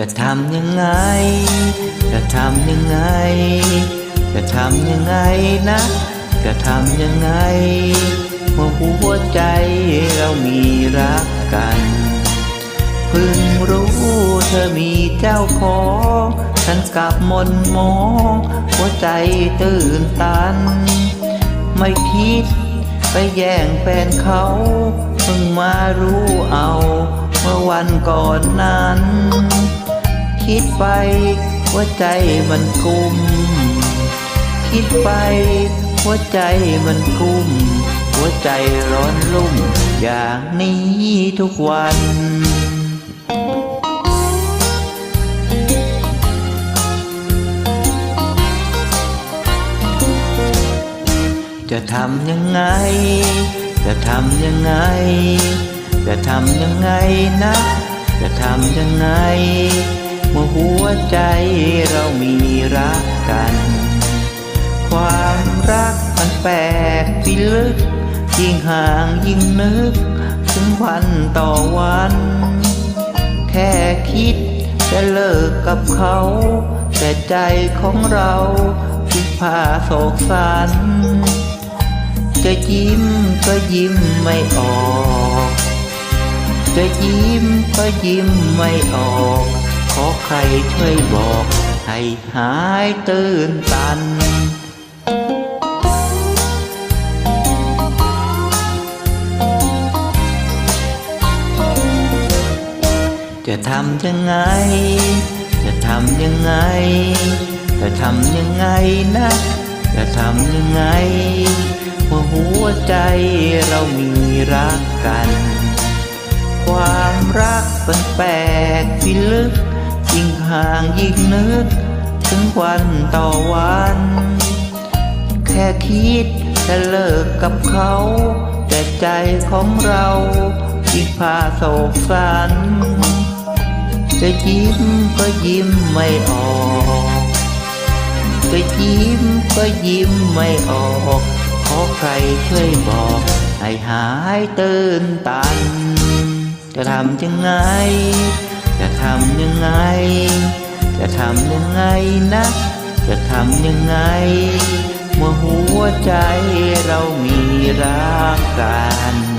จะทำยังไง จะทำยังไง จะทำยังไงนะ จะทำยังไงเมื่อหัวใจเรามีรักกัน เพิ่งรู้เธอมีเจ้าของฉันกลับมนมองหัวใจตื่นตัน ไม่คิดไปแย่งแฟนเขา เพิ่งมารู้เอา เมื่อวันก่อนนั้น คิดไปหัวใจมันกุ้มคิดไปหัวใจมันกุ้มหัวใจร้อนลุ่ม อย่างนี้ทุกวันจะทำยังไง จะทำยังไง จะทำยังไงนะ จะทำยังไง ใจเรามีรักกัน ความรักมันแปลกพิลึก ยิ่งห่างยิ่งนึก ถึงวันต่อวัน แค่คิดจะเลิกกับเขา แต่ใจของเราที่พาโศกสัน จะยิ้มก็ยิ้มไม่ออก จะยิ้มก็ยิ้มไม่ออก ขอใครช่วยบอก ให้หายตื่นตันจะทำยังไง จะทำยังไง จะทำยังไงนะ จะทำยังไงเมื่อหัวใจเรามีรักกัน ความรักมันแปลกพิลึก ยิ่งห่างยิ่งนึก ถึงวันต่อวัน แค่คิดจะเลิกกับเขา แต่ใจของเรายิ่งพาโศกสัน จะยิ้มก็ยิ้มไม่ออกจะยิ้มก็ยิ้มไม่ออกขอใครช่วยบอก ให้หายตื่นตัน จะทำยังไง จะทำยังไง จะทำยังไงนะ จะทำยังไง เมื่อหัวใจเรามีรักกัน